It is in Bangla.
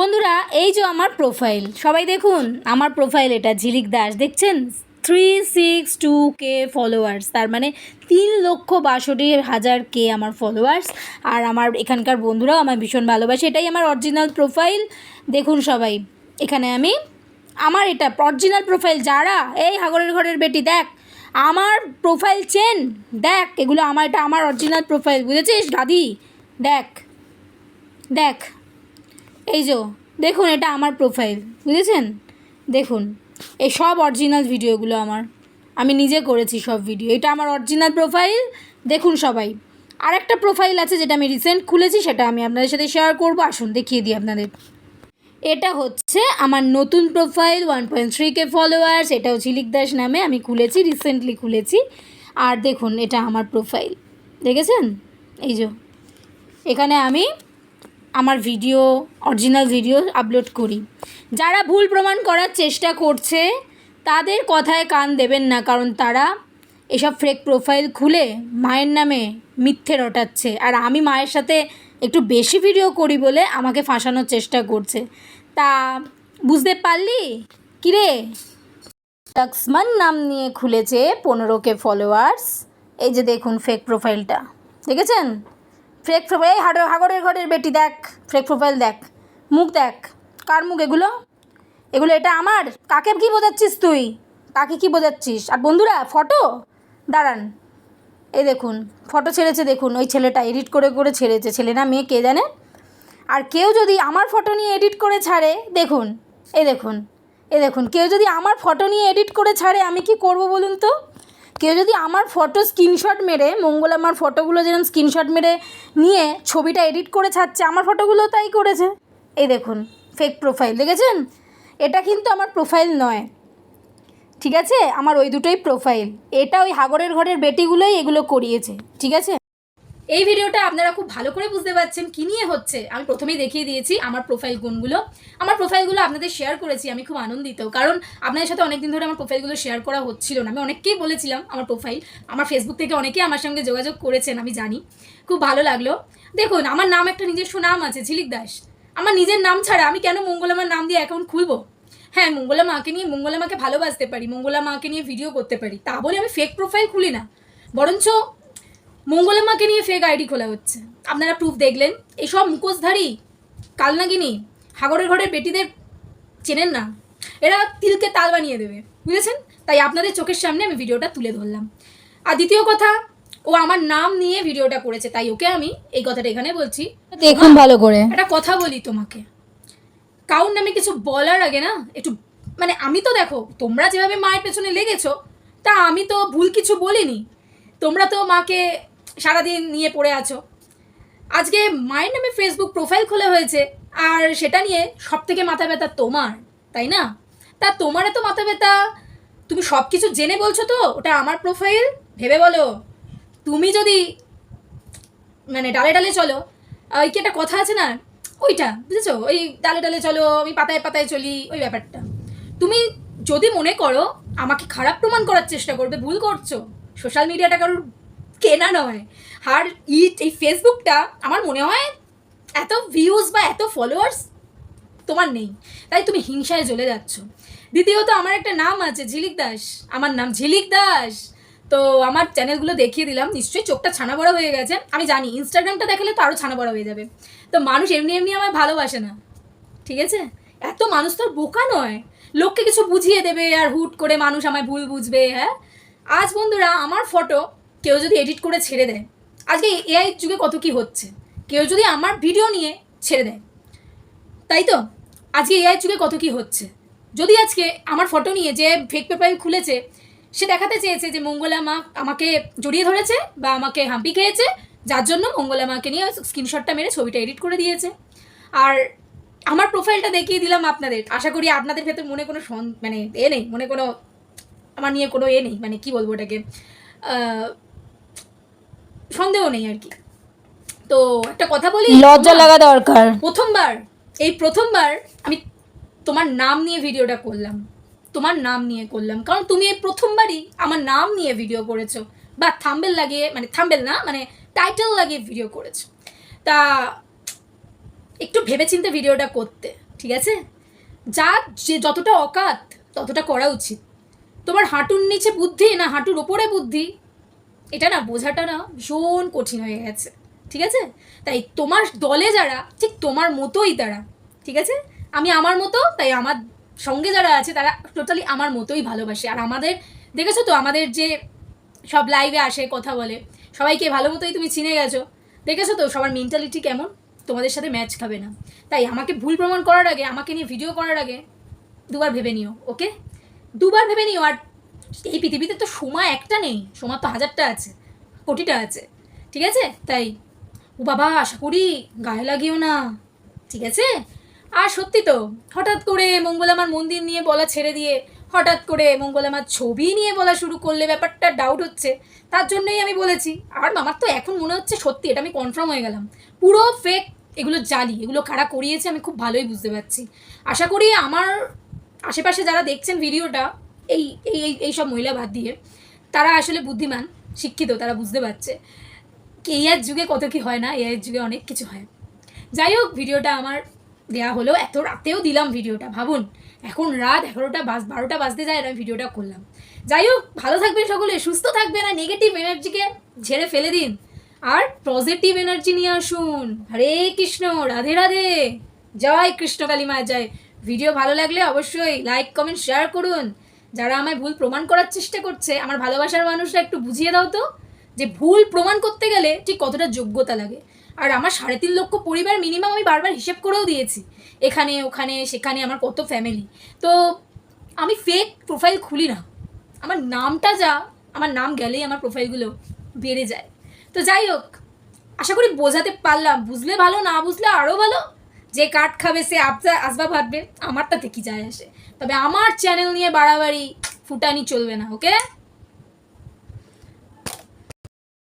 বন্ধুরা, এই যে আমার প্রোফাইল সবাই দেখুন, আমার প্রোফাইল এটা, ঝিলিক দাস, দেখছেন? Three six two K followers তার মানে তিন লক্ষ বাষট্টি হাজার কে আমার ফলোয়ার্স আর আমার এখানকার বন্ধুরাও আমার ভীষণ ভালোবাসে, এটাই আমার অরিজিনাল প্রোফাইল দেখুন সবাই, এখানে আমি, আমার এটা অরিজিনাল প্রোফাইল যারা, এই হাগরের ঘরের বেটি, দেখ, আমার প্রোফাইল চেন দেখ, এগুলো আমার, এটা আমার অরিজিনাল প্রোফাইল বুঝেছিস দাদি দেখ দেখ এই যে দেখুন এটা আমার প্রোফাইল বুঝেছেন? দেখুন, এই সব অরিজিনাল ভিডিওগুলো আমার। আমি নিজে করেছি সব ভিডিও এটা আমার অরিজিনাল প্রোফাইল দেখুন সবাই। আর একটা প্রোফাইল আছে যেটা আমি রিসেন্ট খুলেছি, সেটা আমি আপনাদের সাথে শেয়ার করব। আসুন, দেখিয়ে দিই আপনাদের। এটা হচ্ছে আমার নতুন profile one point three K followers এটাও ঝিলিক দাস নামে আমি খুলেছি রিসেন্টলি খুলেছি। আর দেখুন, এটা আমার প্রোফাইল দেখেছেন? এই যে এখানে আমি আমার ভিডিও অরিজিনাল ভিডিও আপলোড করি। যারা ভুল প্রমাণ করার চেষ্টা করছে, তাদের কথায় কান দেবেন না, কারণ তারা এসব ফেক প্রোফাইল খুলে মায়ের নামে মিথ্যে রটাচ্ছে। আর আমি মায়ের সাথে একটু বেশি ভিডিও করি বলে আমাকে ফাঁসানোর চেষ্টা করছে। তা, বুঝতে পারলি? কিরে? লক্সমান নাম নিয়ে খুলেছে পনেরো কে ফলোয়ার্স এই যে দেখুন ফেক প্রোফাইলটা দেখেছেন? ফেক এই হাড়, হাগরের ঘরের বেটি দেখ ফেক প্রোফাইল দেখ, মুখ দেখ, কার মুখ এগুলো? এগুলো এটা আমার? কাকে কি বোঝাচ্ছিস তুই? কাকে কি বোঝাচ্ছিস? আর বন্ধুরা ফটো দাঁড়ান, এই দেখুন ফটো ছেড়েছে দেখুন, ওই ছেলেটা এডিট করে করে ছেড়েছে, ছেলে না মেয়ে, কে জানে? আর কেউ যদি আমার ফটো নিয়ে এডিট করে ছাড়ে, দেখুন, এই দেখুন এ দেখুন, কেউ যদি আমার ফটো নিয়ে এডিট করে ছাড়ে, আমি কি করব বলুন তো? কেউ যদি আমার ফটো স্ক্রিনশট মেরে, মঙ্গল আমার ফটোগুলো যেরকম স্ক্রিনশট মেরে নিয়ে ছবিটা এডিট করে ছাড়ছে, আমার ফটোগুলো তাই করেছে। এই দেখুন ফেক প্রোফাইল দেখেছেন? এটা কিন্তু আমার প্রোফাইল নয়। ঠিক আছে? আমার ওই দুটোই প্রোফাইল এটা ওই হাগরের ঘরের বেটিগুলোই এগুলো করিয়েছে। ঠিক আছে? এই ভিডিওটা আপনারা খুব ভালো করে বুঝতে পারছেন কি নিয়ে হচ্ছে। আমি প্রথমেই দেখিয়ে দিয়েছি আমার প্রোফাইল গুণগুলো। আমার প্রোফাইলগুলো আপনাদের শেয়ার করেছি, আমি খুব আনন্দিত। কারণ আপনাদের সাথে অনেকদিন ধরে আমার প্রোফাইলগুলো শেয়ার করা হচ্ছিল না। আমি অনেককেই বলেছিলাম আমার প্রোফাইল আমার ফেসবুক থেকে অনেকেই আমার সঙ্গে যোগাযোগ করেছেন, আমি জানি। খুব ভালো লাগল। দেখুন, আমার নাম একটা নিজস্ব নাম আছে, ঝিলিক দাস। আমার নিজের নাম ছাড়া আমি কেন মঙ্গলামার নাম দিয়ে অ্যাকাউন্ট খুলবো? হ্যাঁ মঙ্গলা মাকে নিয়ে, মঙ্গলা মাকে ভালোবাসতে পারি, মঙ্গলা মাকে নিয়ে ভিডিও করতে পারি। তা বলে আমি ফেক প্রোফাইল খুলি না। বরঞ্চ মঙ্গলা মাকে নিয়ে ফেক আইডি খোলা হচ্ছে। আপনারা প্রুফ দেখলেন। এইসব মুখোশধারী? কালনাগিনী হাগরের ঘরের বেটিদের চেনেন না? এরা তিলকে তাল বানিয়ে দেবে বুঝেছেন? তাই আপনাদের চোখের সামনে আমি ভিডিওটা তুলে ধরলাম। আর দ্বিতীয় কথা ও আমার নাম নিয়ে ভিডিওটা করেছে তাই ওকে আমি এই কথাটা এখানে বলছি। দেখুন ভালো করে। একটা কথা বলি তোমাকে। কাউর নামে কিছু বলার আগে না একটু মানে আমি তো দেখো তোমরা যেভাবে মায়ের পেছনে লেগেছো তা আমি তো ভুল কিছু বলিনি। তোমরা তো মাকে সারাদিন নিয়ে পড়ে আছো। আজকে মায়ের নামে ফেসবুক প্রোফাইল খোলা হয়েছে, আর সেটা নিয়ে সব থেকে মাথা ব্যথা তোমার, তাই না? তা তোমার এত মাথা ব্যথা, তুমি সব কিছু জেনে বলছো তো, ওটা আমার প্রোফাইল ভেবে বলো। তুমি যদি মানে ডালে ডালে চলো ওই কি একটা কথা আছে না? ওইটা, বুঝেছ? ওই ডালে ডালে চলো, আমি পাতায় পাতায় চলি, ওই ব্যাপারটা। তুমি যদি মনে করো, আমাকে খারাপ প্রমাণ করার চেষ্টা করবে, ভুল করছ সোশ্যাল মিডিয়াটা কারোর কেনা নয়। আর ইট এই ফেসবুকটা আমার মনে হয় এত ভিউজ বা এত ফলোয়ার্স তোমার নেই। তাই তুমি হিংসায় জ্বলে যাচ্ছ। দ্বিতীয়ত, আমার একটা নাম আছে, ঝিলিক দাস। আমার নাম ঝিলিক দাস। তো আমার চ্যানেলগুলো দেখিয়ে দিলাম। নিশ্চয়ই চোখটা ছানা বড়া হয়ে গেছে। আমি জানি ইনস্টাগ্রামটা দেখালে তো আরও ছানা বড়া হয়ে যাবে। তো মানুষ এমনি এমনি আমায় ভালোবাসে না। ঠিক আছে? এত মানুষ তো বোকা নয়। লোককে কিছু বুঝিয়ে দেবে আর হুট করে মানুষ আমায় ভুল বুঝবে হ্যাঁ? আজ বন্ধুরা, আমার ফটো কেউ যদি এডিট করে ছেড়ে দেয়। আজকে এআই যুগে কত কি হচ্ছে? কেউ যদি আমার ভিডিও নিয়ে ছেড়ে দেয়। তাই তো? আজকে এআই যুগে কত কি হচ্ছে? যদি আজকে আমার ফটো নিয়ে যে ফেক পেপার খুলেছে, সে দেখাতে চেয়েছে যে মঙ্গলা মা আমাকে জড়িয়ে ধরেছে বা আমাকে হাম্পি খেয়েছে, যার জন্য মঙ্গলা মাকে নিয়ে স্ক্রিনশটটা মেরে ছবিটা এডিট করে দিয়েছে। আর আমার প্রোফাইলটা দেখিয়ে দিলাম আপনাদের। আশা করি আপনাদের ভেতর মনে কোনো মানে এ নেই, মনে কোনো আমার নিয়ে কোনো এ নেই মানে কি বলব ওটাকে? সন্দেহ নেই আর কি। তো একটা কথা বলি লজ্জা লাগা দরকার। প্রথমবার এই প্রথমবার আমি তোমার নাম নিয়ে ভিডিওটা করলাম। তোমার নাম নিয়ে করলাম। কারণ তুমি এই প্রথমবারই আমার নাম নিয়ে ভিডিও করেছ। বা থাম্বেল লাগিয়ে মানে থাম্বেল না মানে টাইটেল লাগিয়ে ভিডিও করেছ। তা একটু ভেবেচিন্তে ভিডিওটা করতে ঠিক আছে? যা যে যতটা অকাত ততটা করা উচিত। তোমার হাঁটুর নিচে বুদ্ধি না হাঁটুর ওপরে বুদ্ধি? এটা না বোঝাটা না ভীষণ কঠিন হয়ে গেছে, ঠিক আছে? তাই তোমার দলে যারা, ঠিক তোমার মতোই তারা, ঠিক আছে? আমি আমার মতো, তাই আমার সঙ্গে যারা আছে তারা টোটালি আমার মতোই ভালোবাসে। আর আমাদের, দেখেছ তো আমাদের যে সব লাইভে আসে, কথা বলে, সবাইকে ভালো মতোই তুমি চিনে গেছো। দেখেছ তো সবার মেন্টালিটি কেমন? তোমাদের সাথে ম্যাচ খাবে না। তাই আমাকে ভুল প্রমাণ করার আগে, আমাকে নিয়ে ভিডিও করার আগে দুবার ভেবে নিও ওকে দুবার ভেবে নিও। আর এই পৃথিবীতে তো সময় একটা নেই সময় তো হাজারটা আছে, কোটিটা আছে, ঠিক আছে? তাই, ও বাবা, আশা করি গায়ে লাগিও না, ঠিক আছে? আর সত্যি তো, হঠাৎ করে মঙ্গল আমার মন্দির নিয়ে বলা ছেড়ে দিয়ে, হঠাৎ করে মঙ্গল আমার ছবি নিয়ে বলা শুরু করলে ব্যাপারটা ডাউট হচ্ছে, তার জন্যই আমি বলেছি, আর আমার তো এখন মনে হচ্ছে সত্যি, এটা আমি কনফার্ম হয়ে গেলাম। পুরো ফেক এগুলো জালি, এগুলো কারা করিয়েছে আমি খুব ভালোই বুঝতে পারছি। আশা করি আমার আশেপাশে যারা দেখছেন ভিডিওটা এই এই, এই- সব মহিলা বাদ দিয়ে তারা আসলে বুদ্ধিমান, শিক্ষিত, তারা বুঝতে পারছে। এর যুগে কত কি হয় না এর যুগে অনেক কিছু হয়। যাই হোক, ভিডিওটা আমার দেয়া হলো। এত রাতেও দিলাম ভিডিওটা, ভাবুন। এখন রাত এগারোটা বাজ, বারোটা বাজতে যায়, আমি ভিডিওটা করলাম। যাই হোক, ভালো থাকবেন সকলে, সুস্থ থাকবেন আর নেগেটিভ এনার্জিকে ঝেড়ে ফেলে দিন। আর পজিটিভ এনার্জি নিয়ে আসুন। হরে কৃষ্ণ, রাধে রাধে। জয় কৃষ্ণ কালী মা জয়। ভিডিও ভালো লাগলে অবশ্যই লাইক কমেন্ট শেয়ার করুন। যারা আমায় ভুল প্রমাণ করার চেষ্টা করছে, আমার ভালোবাসার মানুষরা একটু বুঝিয়ে দাও তো যে ভুল প্রমাণ করতে গেলে ঠিক কতটা যোগ্যতা লাগে। আর আমার সাড়ে তিন লক্ষ পরিবার মিনিমাম আমি বারবার হিসেব করেও দিয়েছি। এখানে, ওখানে, সেখানে আমার কত ফ্যামিলি তো আমি ফেক প্রোফাইল খুলি না। আমার নামটা যা, আমার নাম গেলেই আমার প্রোফাইলগুলো বেড়ে যায়। তো যাই হোক, আশা করি বোঝাতে পারলাম। বুঝলে ভালো, না বুঝলে আরও ভালো। যে কাঠ খাবে সে আবজা আসবা ভাববে আমার তাতে কি যায় আসে? তবে আমার চ্যানেল নিয়ে বাড়াবাড়ি, ফুটানি চলবে না ওকে